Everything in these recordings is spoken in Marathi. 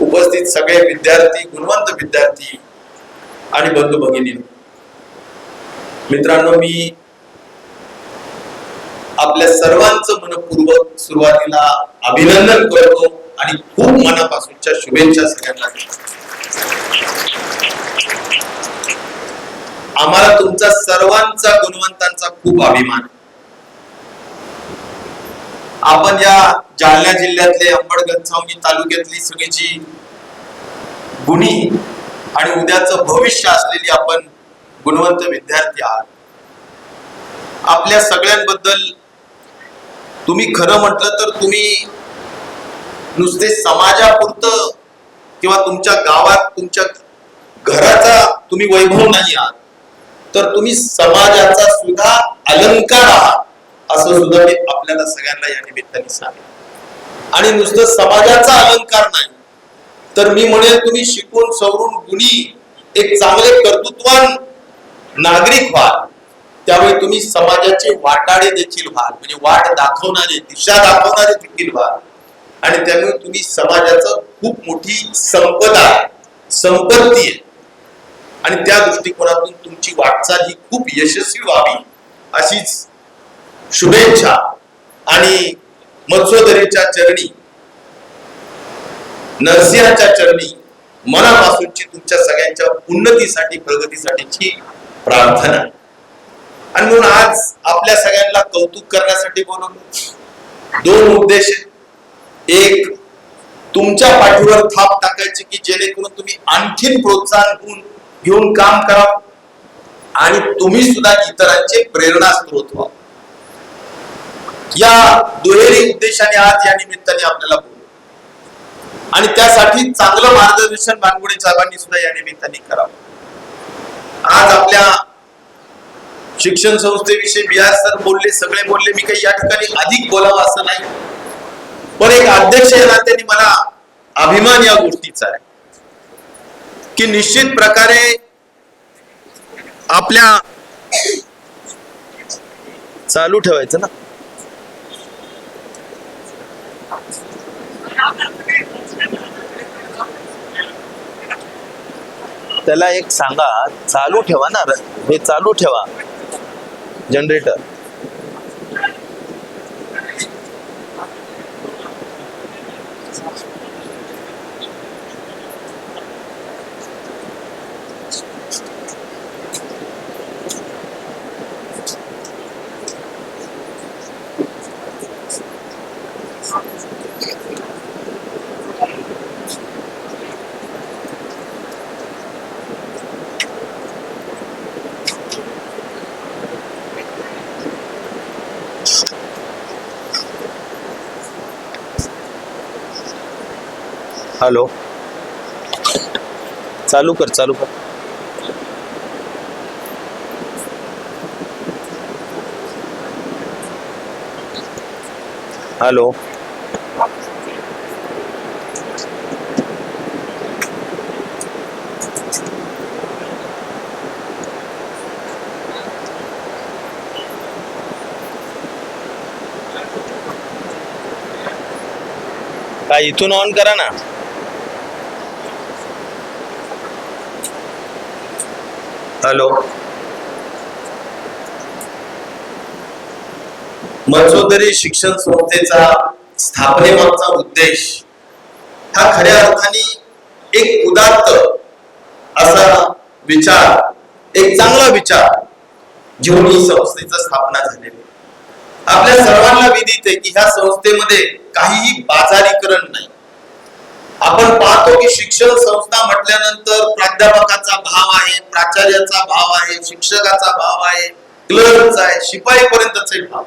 उपस्थित सगळे विद्यार्थी गुणवंत विद्यार्थी आणि बंधू भगिनी. मित्रांनो मी आपल्या सर्वांचं मनपूर्वक सुरुवातीला अभिनंदन करतो आणि खूप मनापासूनच्या शुभेच्छा सगळ्यांना आम्हाला तुमचा सर्वांचा गुणवंतांचा खूप अभिमान. आपण या जालना जिल्ह्यातले अंबड छावणी तालुक्यातली सगळीची गुणी आणि उद्याचं भविष्य असलेली आपण गुणवंत विद्यार्थी आहात. आपल्या सगळ्यांबद्दल तुम्ही खरं म्हटलं तर तुम्ही नुसते समाजापुरतं किंवा तुमच्या गावात तुमच्या घराचा तुम्ही वैभव नाही आहात. तर तुम्ही समाजाचा सुद्धा अलंकार आहात असं सुद्धा मी आपल्याला सगळ्यांना या निमित्ताने सांगितलं आणि नुसतं समाजाचा अलंकार नाही. तर मी म्हणेल तुम्ही शिकून सवरून गुणी एक चांगले कर्तृत्वान नागरिक व्हाल त्यावेळी तुम्ही समाजाचे वाटाडे देखील व्हाल म्हणजे वाट दाखवणारे दिशा दाखवणारे देखील व्हाल आणि त्यामुळे तुम्ही समाजाचं खूप मोठी संपदा आहे. संपत्ती आहे. आणि त्या दृष्टिकोनातून तुमची वाटचाल ही खूप यशस्वी व्हावी. अशीच शुभेच्छा आणि मत्स्योदरीच्या चरणी नरसिंहाच्या चरणी मनापासूनची तुमच्या सगळ्यांच्या उन्नतीसाठी प्रगतीसाठीची प्रार्थना. आणि म्हणून आज आपल्या सगळ्यांना कौतुक करण्यासाठी बोलवलं. दोन उद्देश एक तुमच्या पाठीवर थाप टाकायची की जेणेकरून तुम्ही आणखीन प्रोत्साहन होऊन घेऊन काम करा आणि तुम्ही सुद्धा इतरांचे प्रेरणास्त्रोत व्हा या दुहेरी उद्देशाने आज या निमित्ताने आपल्याला बोलू. आणि त्यासाठी चांगलं मार्गदर्शन बानगुडे साहेबांनी सुद्धा या निमित्ताने करावं. आज आपल्या शिक्षण संस्थेविषयी बिहार सर बोलले सगळे बोलले मी काही या ठिकाणी अधिक बोलावं असं नाही. पण एक अध्यक्ष या नात्याने मला अभिमान या गोष्टीचा आहे. की निश्चित प्रकारे आपल्या चालू ठेवायचं ना? त्याला एक सांगा चालू ठेवा ना हे चालू ठेवा. Generator hello. चालू कर चालू कर. हॅलो. काय इथून ऑन करा ना. हॅलो. मत्स्योदरी शिक्षण संस्थेचा स्थापनेमागचा उद्देश हा खऱ्या अर्थाने एक उदात्त असा विचार एक चांगला विचार घेऊन ही संस्थेचा स्थापना झालेली आपल्या सर्वांना विदित आहे की ह्या संस्थेमध्ये काहीही बाजारीकरण नाही. आपण पाहतो की शिक्षण संस्था म्हटल्यानंतर प्राध्यापकाचा भाव आहे प्राचार्याचा भाव आहे शिक्षकाचा भाव आहे क्लर्कचा आहे शिपाई पर्यंतचे भाव.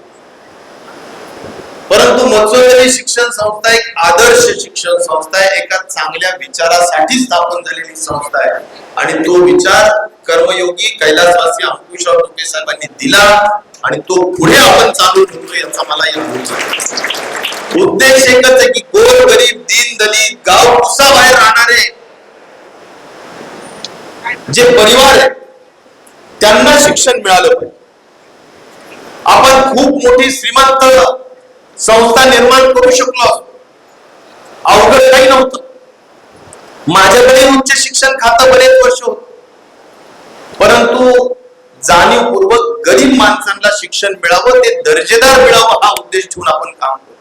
परंतु मत्स्योदरी शिक्षण संस्था एक आदर्श शिक्षण संस्था आहे एका चांगल्या विचारासाठी स्थापन झालेली संस्था आहे. आणि तो विचार कर्मयोगी कैलासवासी अंकुशराव टोपे साहेबांनी दिला आणि तो पुढे आपण चालू ठेवतो याचा मला या गोष्टी उद्देश एकच आहे की गोर गरीब दीन दलित गाव कुसा बाहेर राहणारे जे परिवार आहे त्यांना शिक्षण मिळालं पाहिजे. आपण खूप मोठी श्रीमंत संस्था निर्माण करू शकलो अवघड काही नव्हतं. माझ्याकडे उच्च शिक्षण खातं बरेच वर्ष होत. परंतु जाणीवपूर्वक गरीब माणसांना शिक्षण मिळावं ते दर्जेदार मिळावं हा उद्देश ठेवून आपण काम करतो.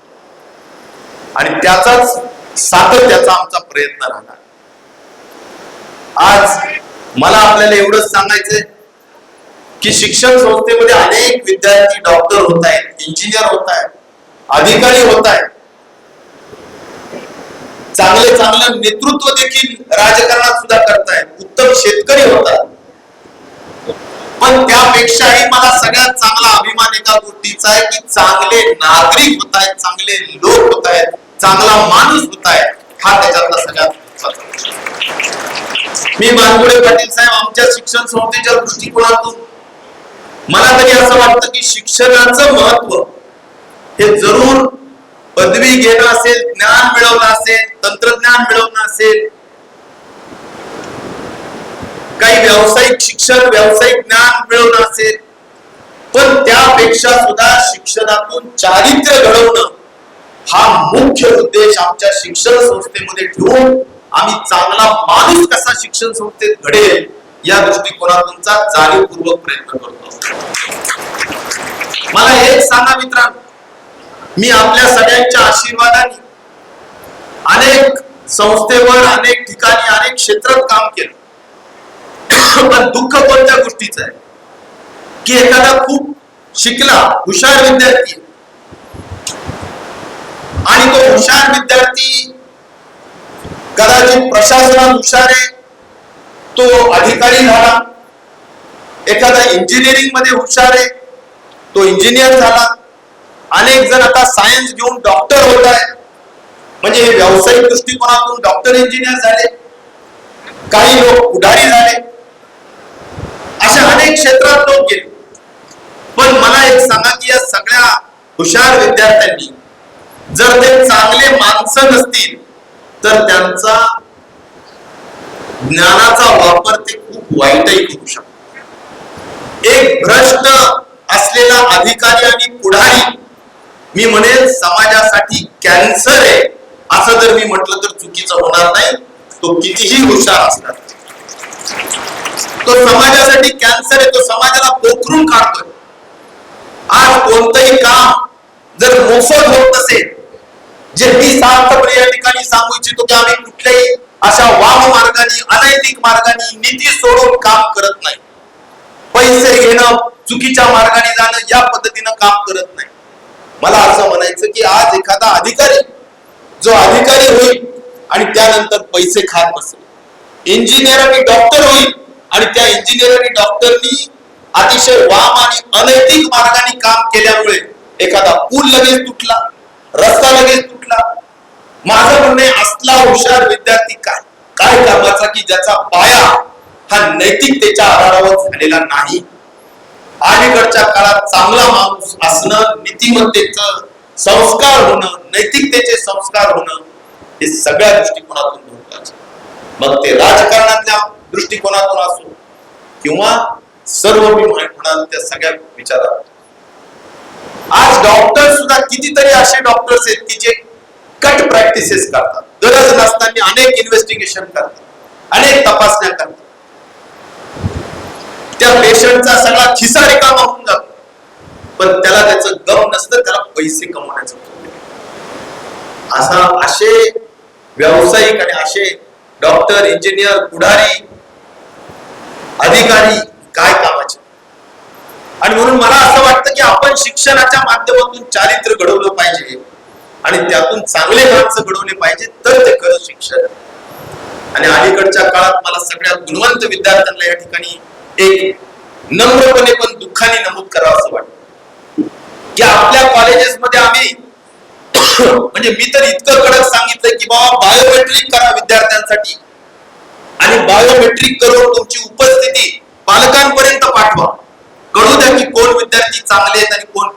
आणि त्याचाच सातत्याचा आमचा प्रयत्न राहणार. आज मला आपल्याला एवढंच सांगायचंय की शिक्षण संस्थेमध्ये अनेक विद्यार्थी डॉक्टर होत आहेत इंजिनियर होत आहेत अधिकारी होत आहेत. चांगले चांगलं नेतृत्व देखील राजकारणात सुद्धा करतायत उत्तम शेतकरी होतात. पण त्यापेक्षाही मला सगळ्यात चांगला अभिमान एका गोष्टीचा आहे की चांगले नागरिक होत आहेत चांगले लोक होत आहेत. चांगला माणूस होत आहे हा त्याच्यातला सगळ्यात मी मानगुडे पाटील साहेब आमच्या शिक्षण संस्थेच्या दृष्टिकोनातून मला तरी असं वाटतं की शिक्षणाचं महत्त्व हे जरूर पदवी घेणं असेल ज्ञान मिळवणं असेल तंत्रज्ञान मिळवणं असेल. काही व्यावसायिक शिक्षण व्यावसायिक ज्ञान मिळवणं असेल. पण त्यापेक्षा सुद्धा शिक्षणातून चारित्र्य घडवणं हा मुख्य उद्देश आमच्या शिक्षण संस्थेमध्ये ठेवून आम्ही चांगला माणूस कसा शिक्षण संस्थेत घडेल या दृष्टिकोनातूनचा जाणीवपूर्वक प्रयत्न करतो. मला एक सांगा मित्रांनो मी आपल्या सगळ्यांच्या आशीर्वादाने अनेक संस्थेवर अनेक ठिकाणी अनेक क्षेत्रात काम केलं. पण दुःख कोणत्या गोष्टीचं आहे? की एखादा खूप शिकला हुशार विद्यार्थी आणि तो हुशार विद्यार्थी कदाचित प्रशासनात हुशार आहे तो अधिकारी झाला. एखादा इंजिनिअरिंगमध्ये हुशार आहे तो इंजिनियर झाला. अनेक जण आता सायन्स घेऊन डॉक्टर होत आहे. म्हणजे हे व्यावसायिक दृष्टिकोनातून डॉक्टर इंजिनियर झाले. काही लोक पुढारी झाले. अशा अनेक क्षेत्रात लोक गेले. पण मला एक सांगा की या सगळ्या हुशार विद्यार्थ्यांनी जर ते चांगले माणसं नसतील तर त्यांचा ज्ञानाचा वापर ते खूप वाईटही करू शकतात. एक भ्रष्ट असलेला अधिकारी आणि पुढारी मी म्हणेल समाजासाठी कॅन्सर आहे असं जर मी म्हटलं तर चुकीचं होणार नाही तो कितीही हुशार असणार तो समाजासाठी कॅन्सर आहे तो समाजाला पोखरून काढतोय. आज कोणतंही काम जर मोफत होत नसेल जे मी सार्थपणे या ठिकाणी सांगू इच्छितो की आम्ही कुठल्याही अशा वाम मार्गाने अनैतिक मार्गाने नीती सोडून काम करत नाही. पैसे घेणं चुकीच्या मार्गाने जाणं या पद्धतीनं काम करत नाही. मला असं म्हणायचं की आज एखादा अधिकारी जो अधिकारी होईल आणि त्यानंतर पैसे खात बसेल. इंजिनियर आणि डॉक्टर होईल आणि त्या इंजिनियर आणि डॉक्टरनी अतिशय वाम आणि अनैतिक मार्गाने काम केल्यामुळे एखादा पूल लगेच तुटला रस्ता लगेच तुटला. माझं म्हणणे असला हुशार विद्यार्थी काय? काय कामाचा की ज्याचा पाया हा नैतिकतेच्या आधारावर झालेला नाही? अलीकडच्या काळात चांगला माणूस असणं नीतिमत्तेचं संस्कार होणं नैतिकतेचे संस्कार होणं हे सगळ्या दृष्टिकोनातून महत्वाचं मग ते राजकारणातल्या दृष्टिकोनातून असो किंवा सर्व मी म्हणाल त्या सगळ्या विचारात. आज डॉक्टर सुद्धा कितीतरी असे डॉक्टर्स आहेत की जे कट प्रॅक्टिसेस करतात. गरज नसताना अनेक इन्व्हेस्टिगेशन करतात. अनेक तपासण्या करतात. त्या पेशंटचा सगळा खिसा रिकामा होऊन जातो. पण त्याला त्याचं गम नसतं त्याला पैसे कमवण्याचं असा असे व्यावसायिक आणि असे डॉक्टर इंजिनियर पुढारी अधिकारी काय कामाचे? आणि म्हणून मला असं वाटतं की आपण शिक्षणाच्या माध्यमातून चारित्र्य घडवलं पाहिजे. आणि त्यातून चांगले माणसं घडवले पाहिजे तर ते खरं शिक्षण आणि अलीकडच्या काळात मला सगळ्या गुणवंत विद्यार्थ्यांना या ठिकाणी एक नम्रपणे पण दुःखाने नमूद करावं असं वाटतं. की आपल्या कॉलेजेसमध्ये आम्ही म्हणजे मी तर इतकं कडक सांगितलंय की बाबा बायोमेट्रिक करा विद्यार्थ्यांसाठी. आणि बायोमेट्रिक करून तुमची उपस्थिती पालकांपर्यंत पाठवा. कळू द्या की कोण विद्यार्थी चांगले आहेत आणि कोण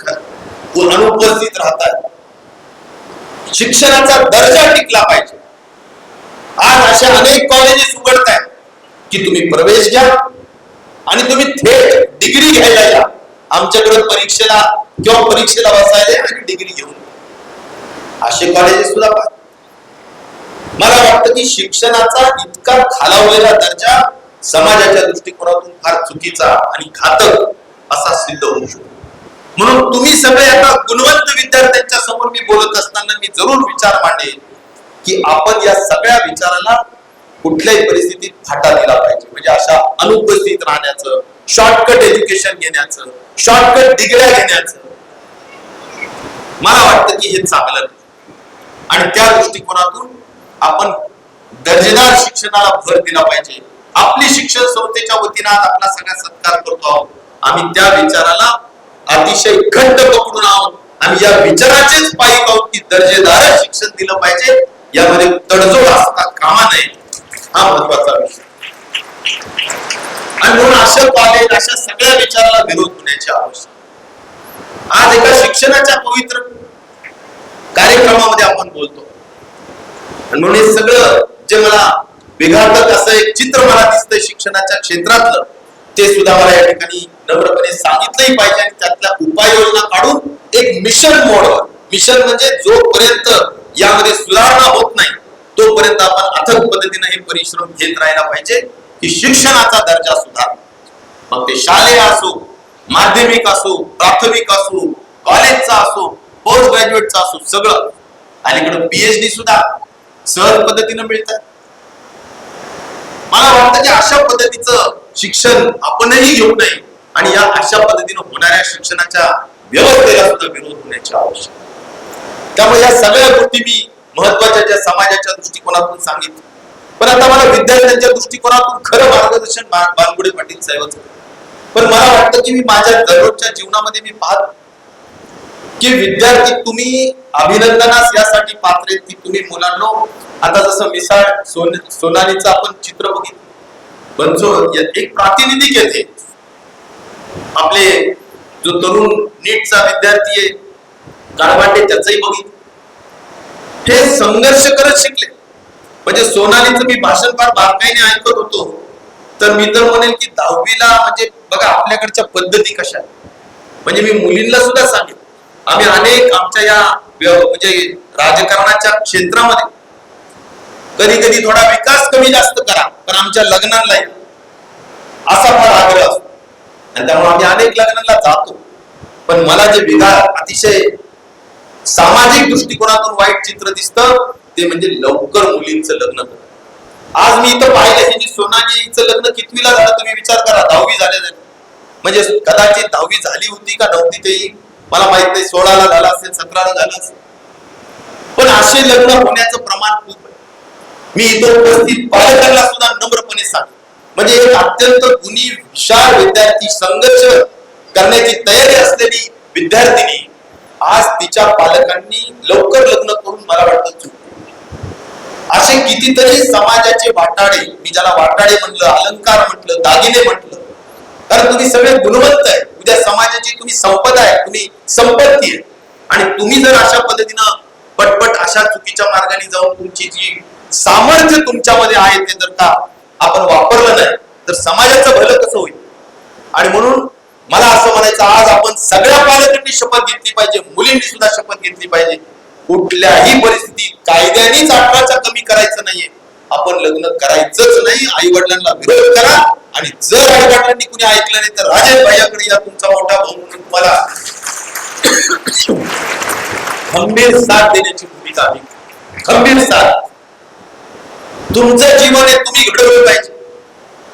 कोण अनुपस्थित राहतात. शिक्षणाचा दर्जा टिकला पाहिजे. आज अशा अनेक कॉलेजेस उघडत आहेत की तुम्ही प्रवेश घ्या आणि तुम्ही थेट डिग्री घ्यायला या. आमच्याकडे परीक्षेला किंवा परीक्षेला बसायला आणि डिग्री घेऊन असे कॉलेजेस सुद्धा पाहिजे मला वाटतं की शिक्षणाचा इतका खालावलेला दर्जा समाजाच्या दृष्टिकोनातून फार चुकीचा आणि घातक असा सिद्ध होऊ शकतो म्हणून तुम्ही सगळे आता गुणवंत विद्यार्थ्यांच्या समोर मी बोलत असताना मी जरूर विचार मांडेल की आपण या सगळ्या विचाराला कुठल्याही परिस्थितीत फाटा दिला पाहिजे. म्हणजे अशा अनुपस्थित राहण्याचं शॉर्टकट एज्युकेशन घेण्याचं शॉर्टकट डिग्र्या घेण्याचं. मला वाटतं की हे चांगलं नाही. आणि त्या दृष्टिकोनातून आपण दर्जेदार शिक्षणाला भर दिला पाहिजे. आपली शिक्षण संस्थेच्या वतीनं आज आपला सगळा सत्कार करतो आहोत. आम्ही त्या विचाराला अतिशय घट्ट पकडून आहोत आणि या विचाराचेच पायी आहोत की दर्जेदार शिक्षण दिलं पाहिजे यामध्ये तडजोड असता कामा नये हा महत्त्वाचा विषय. आणि म्हणून अशा कॉलेज अशा सगळ्या विचाराला विरोध होण्याची आवश्यक आज एका शिक्षणाच्या पवित्र कार्यक्रमामध्ये आपण बोलतो. आणि म्हणून हे सगळं जे मला विघातक असं एक चित्र मला दिसतंय शिक्षणाच्या क्षेत्रातलं ते सुद्धा मला या ठिकाणी नम्रपणे सांगितलंही पाहिजे आणि त्यातल्या उपाययोजना काढून एक मिशन मोडवर मिशन म्हणजे जोपर्यंत यामध्ये सुधारणा होत नाही तोपर्यंत आपण अथक पद्धतीने हे परिश्रम घेत राहायला पाहिजे की शिक्षणाचा दर्जा सुधार मग ते शालेय असो माध्यमिक असो प्राथमिक असो कॉलेजचा असो पोस्ट ग्रॅज्युएटचा असो सगळं. अलीकडे पीएचडी सुद्धा सहज पद्धतीनं मिळतात मला वाटतं की अशा पद्धतीचं शिक्षण आपणही घेऊ नये. आणि या अशा पद्धतीनं होणाऱ्या शिक्षणाच्या व्यवस्थेला सुद्धा विरोध होण्याची आवश्यक त्यामुळे या सगळ्या गोष्टी मी महत्त्वाच्या ज्या समाजाच्या दृष्टिकोनातून सांगितलं पण आता मला विद्यार्थ्यांच्या दृष्टिकोनातून खरं मार्गदर्शन बानगुडे पाटील साहेबच. पण मला वाटतं की मी माझ्या दररोजच्या जीवनामध्ये मी पाहत की विद्यार्थी तुम्ही अभिनंदनास यासाठी पात्र आहेत की तुम्ही मुलांनो आता जसं मिसाळ सोन सोनालीचं आपण चित्र बघितलं. जो एक प्रातिनिधिक येते. आपले जो तरुण नीटचा विद्यार्थी आहे गाडवाटे त्याचंही बघितलं. हे संघर्ष करत शिकले. म्हणजे सोनालीचं मी भाषण फार बारकाईने ऐकत होतो. तर मी तर म्हणेल की दहावीला म्हणजे बघा आपल्याकडच्या पद्धती कशा म्हणजे मी मुलींना सुद्धा सांगेन. आम्ही अनेक आमच्या या व्यव- म्हणजे राजकारणाच्या क्षेत्रामध्ये कधी कधी थोडा विकास कमी जास्त करा पण आमच्या लग्नांना असा फार आग्रह असतो. आणि त्यामुळे आम्ही अनेक लग्नांना जातो. पण मला जे विधा अतिशय सामाजिक दृष्टिकोनातून वाईट चित्र दिसतं ते म्हणजे लवकर मुलींचं लग्न आज मी इथं पाहिलं हे जी सोनाजीचं लग्न कितवीला झालं तुम्ही विचार करा दहावी झाल्या म्हणजे कदाचित दहावी झाली होती का नव्हती तेही मला माहीत नाही सोळाला झालं असेल सतराला झालं असेल. पण असे लग्न होण्याचं प्रमाण खूप आहे. मी इथं उपस्थित पालकांना सुद्धा नम्रपणे सांग म्हणजे एक अत्यंत गुणी हुशार विद्यार्थी संघर्ष करण्याची तयारी असलेली विद्यार्थिनी आज तिच्या पालकांनी लवकर लग्न करून मला वाटतं चूक असे कितीतरी समाजाचे वाटाडे मी ज्याला वाटाडे म्हटलं अलंकार म्हटलं दागिने म्हटलं कारण तुम्ही सगळे गुणवंत आहे. उद्या समाजाची तुम्ही संपदा आहे तुम्ही संपत्ती आहे. आणि तुम्ही जर अशा पद्धतीनं पटपट अशा चुकीच्या मार्गाने जाऊन तुमची जी सामर्थ्य तुमच्यामध्ये आहे ते जर का आपण वापरलं नाही तर समाजाचं भलं कसं होईल? आणि म्हणून मला असं म्हणायचं आज आपण सगळ्या पालकांनी शपथ घेतली पाहिजे मुलींनी सुद्धा शपथ घेतली पाहिजे. कुठल्याही परिस्थितीत कायद्यानेच अठराच्या कमी करायचं नाहीये. आपण लग्न करायचंच नाही आई वडिलांना विरोध करा आणि जर आई वडिलांनी कुणी ऐकलं नाही तर राजेश भाईकडे या तुमचा मोठा भाऊ म्हणून तुम्हाला खंबीर साथ देण्याची भूमिका आम्ही खंबीर साथ. तुमचं जीवन आहे तुम्ही घडवलं पाहिजे.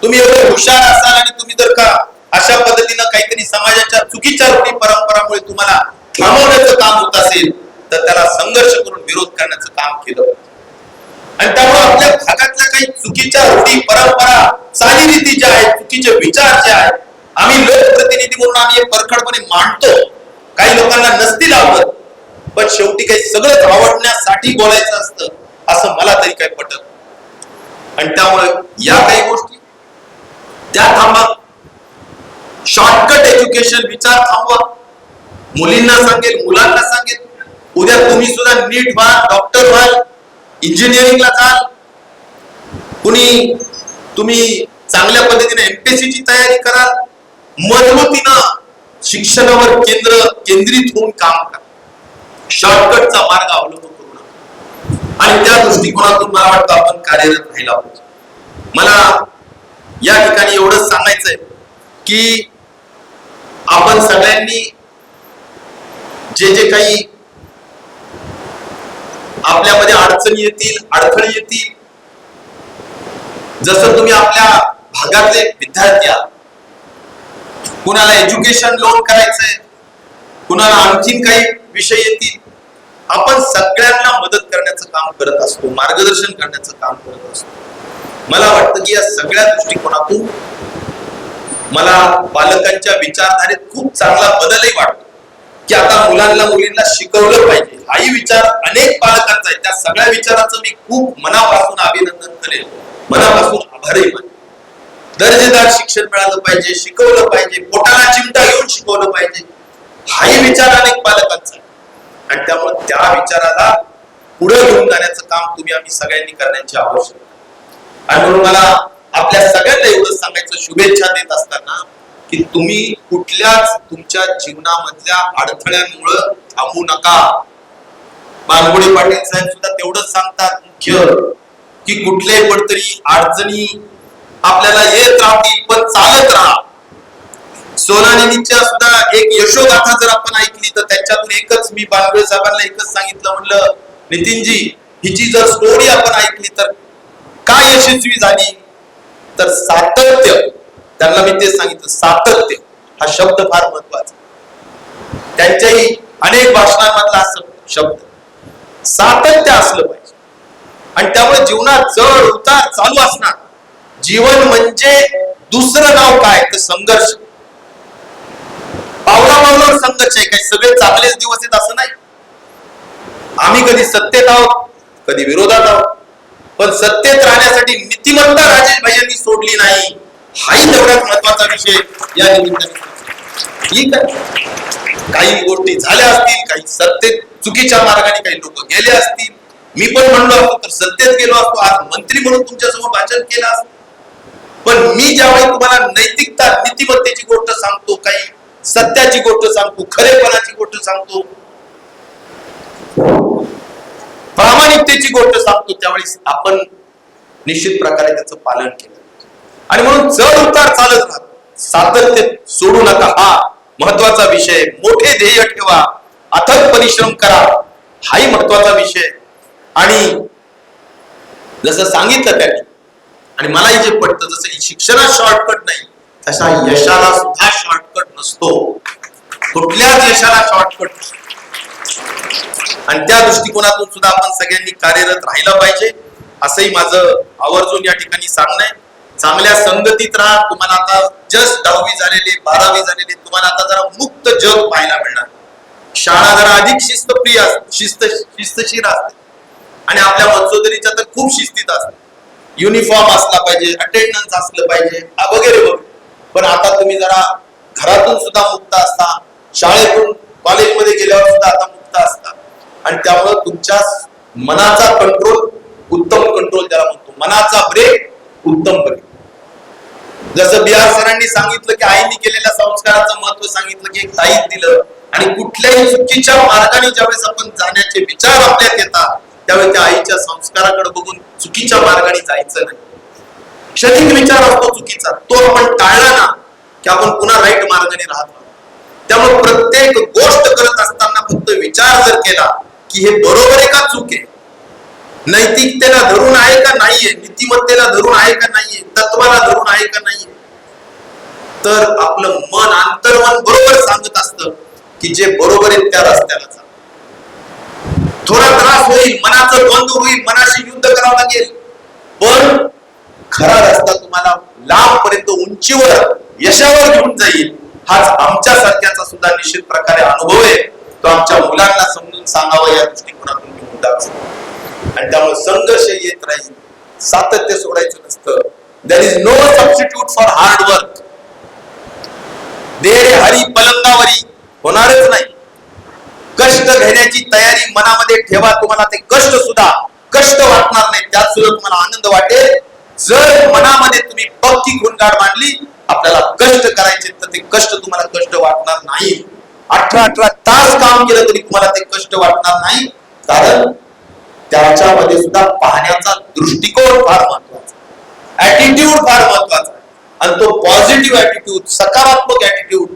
तुम्ही एवढे हुशार असाल आणि तुम्ही जर का अशा पद्धतीनं काहीतरी समाजाच्या चुकीच्या रूढी परंपरामुळे तुम्हाला थांबवण्याचं काम होत असेल तर त्याला संघर्ष करून विरोध करण्याचं काम केलं. आणि त्यामुळे आपल्या भागातल्या काही चुकीच्या रूढी परंपरा चालीरीती ज्या आहेत चुकीचे विचार जे आहेत आम्ही लोकप्रतिनिधी म्हणून आम्ही परखडपणे मांडतो. काही लोकांना नसतील आवडत पण शेवटी काही सगळंच आवडण्यासाठी बोलायचं असतं असं मला तरी काही पटत आणि त्यामुळे या काही गोष्टी त्या थांबा. शॉर्टकट एज्युकेशन विचार थांबवा. मुलींना सांगेल मुलांना सांगेल. उद्या तुम्ही सुद्धा नीट व्हा डॉक्टर व्हाल इंजिनिअरिंगला जाल. कुणी तुम्ही चांगल्या पद्धतीने एमपीएससीची तयारी कराल. मजबूतीनं शिक्षणावर केंद्र केंद्रित होऊन काम करा. शॉर्टकटचा मार्ग अवलंबून. आणि त्या दृष्टिकोनातून मला वाटतं आपण कार्यरत राहिला पाहिजे मला या ठिकाणी एवढंच सांगायचंय की आपण सगळ्यांनी जे जे काही आपल्यामध्ये अडचणी येतील अडथळे येतील जसं तुम्ही आपल्या भागातले विद्यार्थी आहात कुणाला एज्युकेशन लोन करायचंय कुणाला आणखीन काही विषय येतील आपण सगळ्यांना मदत करण्याचं काम करत असतो मार्गदर्शन करण्याचं काम करत असतो. मला वाटतं की या सगळ्या दृष्टिकोनातून मला पालकांच्या विचारधारेत खूप चांगला बदलही वाटतो. की आता मुलांना मुलींना शिकवलं पाहिजे. हाही विचार अनेक पालकांचा आहे. त्या सगळ्या विचाराचं मी खूप मनापासून अभिनंदन करेल. मनापासून आभारही मानेल दर्जेदार शिक्षण मिळालं पाहिजे शिकवलं पाहिजे पोटाला चिमटा घेऊन शिकवलं पाहिजे. हाही विचार अनेक पालकांचा आहे. आणि त्यामुळे त्या विचाराला पुढे घेऊन जाण्याचं काम तुम्ही आम्ही सगळ्यांनी करण्याची आवश्यकता आणि म्हणून मला आपल्या सगळ्यांना एवढं सांगायचं शुभेच्छा देत असताना की तुम्ही कुठल्याच तुमच्या जीवनामधल्या अडथळ्यांमुळं थांबू नका. बालगुडे पाटील साहेब सुद्धा तेवढंच सांगतात मुख्य की कुठल्याही पडतरी अडचणी आपल्याला येत राहतील पण चालत राहा. सोनालीच्या सुद्धा एक यशोगाथा जर आपण ऐकली तर त्यांच्यातून एकच मी बालगुडे साहेबांना एकच सांगितलं म्हणलं नितीनजी हिची जर स्टोरी आपण ऐकली तर काय यशस्वी झाली? तर सातत्य. त्यांना मी ते सांगितलं सातत्य. हा शब्द फार महत्त्वाचा. त्यांच्याही अनेक भाषणांमधला हा शब्द. सातत्य असलं पाहिजे. आणि त्यामुळे जीवनात चढ उतार चालू असणार. जीवन म्हणजे दुसरं नाव काय? तर संघर्ष. पावला पावलावर संघर्ष आहे. काही सगळे चांगलेच दिवस आहेत असं नाही. आम्ही कधी सत्तेत आहोत कधी विरोधात आहोत. पण सत्तेत राहण्यासाठी नीतिमत्ता राजेश भाई सोडली नाही. हाही तेवढाच महत्त्वाचा विषय या निमित्ताने. ठीक आहे. काही गोष्टी झाल्या असतील काही सत्तेत चुकीच्या मार्गाने काही लोक गेले असतील. मी पण म्हणलो असतो तर सत्तेत गेलो असतो. आज मंत्री म्हणून तुमच्यासमोर भाषण केलं असत. पण मी ज्यावेळी तुम्हाला नैतिकता नीतिमत्तेची गोष्ट सांगतो काही सत्याची गोष्ट सांगतो खरेपणाची गोष्ट सांगतो. प्रामाणिकतेची गोष्ट सांगतो त्यावेळी आपण निश्चित प्रकारे त्याचं पालन केलं. आणि म्हणून चढ उतार चालत राहतो. सातत्य सोडू नका. हा महत्त्वाचा विषय. मोठे ध्येय ठेवा. अथक परिश्रम करा. हाही महत्त्वाचा विषय. आणि जसं सांगितलं त्यांनी आणि मलाही जे पडतं जसं शिक्षणात शॉर्टकट नाही. अशा यशाला सुद्धा शॉर्टकट नसतो. कुठल्याच यशाला शॉर्टकट नसतो. आणि त्या दृष्टिकोनातून सुद्धा आपण सगळ्यांनी कार्यरत राहिलं पाहिजे. असंही माझं आवर्जून या ठिकाणी सांगणं आहे. चांगल्या संगतीत राहा. तुम्हाला आता जस्ट दहावी झालेले बारावी झालेले तुम्हाला आता जरा मुक्त जग पाहायला मिळणार. शाळा जरा अधिक शिस्तप्रिय असते शिस्त शिस्तशीर असते. आणि आपल्या मत्सोदरीच्या तर खूप शिस्तीत असते. युनिफॉर्म असला पाहिजे अटेंडन्स असलं पाहिजे वगैरे वगैरे. पण आता तुम्ही जरा घरातून सुद्धा मुक्त असता शाळेतून कॉलेजमध्ये गेल्यावर सुद्धा आता मुक्त असता. आणि त्यामुळे तुमच्या मनाचा कंट्रोल उत्तम कंट्रोल त्याला म्हणतो मनाचा ब्रेक उत्तम ब्रेक जसं बिहार सरांनी सांगितलं की आईने केलेल्या संस्काराचं महत्त्व सांगितलं की एक ताईत दिलं आणि कुठल्याही चुकीच्या मार्गाने ज्यावेळेस आपण जाण्याचे विचार आपल्यात येतात त्यावेळी त्या आईच्या संस्काराकडे बघून चुकीच्या मार्गाने जायचं नाही. क्षणिक विचार असतो चुकीचा. तो आपण टाळला ना की आपण पुन्हा राईट मार्गाने राहतो त्यामुळे प्रत्येक गोष्ट करत असताना फक्त विचार जर केला की हे बरोबर आहे का चूक आहे? नैतिकतेला धरून आहे का नाहीये? नीतिमत्तेला धरून आहे का नाहीये? तत्वाला धरून आहे का नाहीये? तर आपलं मन अंतर्मन बरोबर सांगत असतं की जे बरोबर आहे त्या रस्त्याला जा. थोडा त्रास होईल मनाचं द्वंद्व होईल मनाशी युद्ध करावं लागेल. पण खरा रस्ता तुम्हाला लांब पर्यंत उंचीवर यशावर घेऊन जाईल. हाच आमच्या सारख्याचा सुद्धा निश्चित प्रकारे अनुभव आहे. तो आमच्या मुलांना समजून सांगावा या दृष्टिकोनातून मी मुद्दा आणि त्यामुळे संघर्ष येत राहील. सातत्य सोडायचं नसतं. There is no substitute for hard work देर हरी पलंगावरी होणारच नाही. कष्ट घेण्याची तयारी मनामध्ये ठेवा. तुम्हाला ते कष्ट सुद्धा कष्ट वाटणार नाही. त्यात सुद्धा तुम्हाला आनंद वाटेल. जर मनामध्ये तुम्ही पक्की गुणगाड मांडली आपल्याला कष्ट करायचे तर ते कष्ट तुम्हाला कष्ट वाटणार नाही. अठरा अठरा तास काम केलं तरी तुम्हाला ते कष्ट वाटणार नाही. कारण त्याच्यामध्ये सुद्धा पाहण्याचा दृष्टिकोन फार महत्त्वाचा ऍटिट्यूड फार महत्त्वाचा आणि तो पॉझिटिव्ह ऍटिट्यूड सकारात्मक ऍटिट्यूड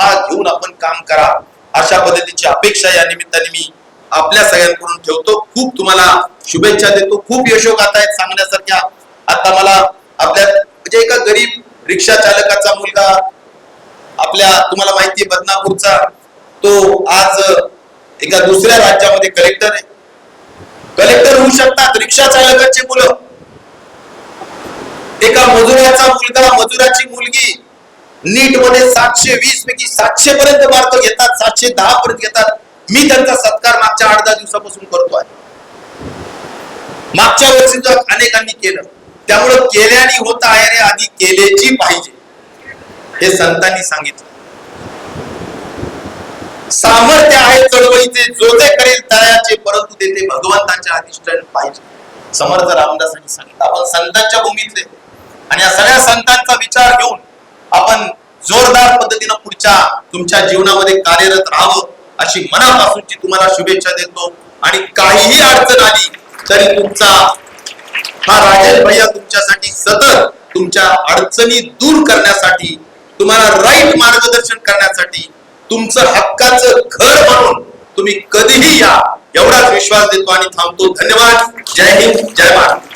हा घेऊन आपण काम करा. अशा पद्धतीची अपेक्षा या निमित्ताने मी आपल्या सगळ्यांकडून ठेवतो. खूप तुम्हाला शुभेच्छा देतो. खूप यशोगाथा आहेत सांगण्यासारख्या. आता मला आपल्या म्हणजे एका गरीब रिक्षा चालकाचा मुलगा आपल्या तुम्हाला माहिती आहे बदनापूरचा तो आज एका दुसऱ्या राज्यामध्ये कलेक्टर आहे. कलेक्टर होऊ शकतात रिक्षा चालकाची मुलं. एका मजुराचा मुलगा मजुराची मुलगी नीटमध्ये सातशे वीस पैकी सातशे पर्यंत मार्क घेतात सातशे दहा पर्यंत घेतात. मी त्यांचा सत्कार मागच्या आठ दहा दिवसापासून करतोय. मागच्या वर्षी जर अनेकांनी केलं त्यामुळं केल्याने होत आहे रे आधी केलेची पाहिजे. हे संतांनी सांगितलं. सामर्थ्य आहे चळवळीचे जो ते करेल तयाचे परंतु तेथे भगवंतांचे अधिष्ठान पाहिजे. समर्थ रामदासांनी सांगितलं. आपण संतांच्या भूमीतले. आणि या सगळ्या संतांचा विचार घेऊन आपण जोरदार पद्धतीनं पुढच्या तुमच्या जीवनामध्ये कार्यरत राहावं अशी मनापासूनची तुम्हाला शुभेच्छा देतो. आणि काहीही अडचण आली तरी तुमचा हा राजेश भैया तुमच्यासाठी सतत तुमच्या अडचणी दूर करण्यासाठी तुम्हाला राईट मार्गदर्शन करण्यासाठी तुमचं हक्काचं घर म्हणून तुम्ही कधीही या एवढाच विश्वास देतो आणि थांबतो. धन्यवाद. जय हिंद. जय महाराष्ट्र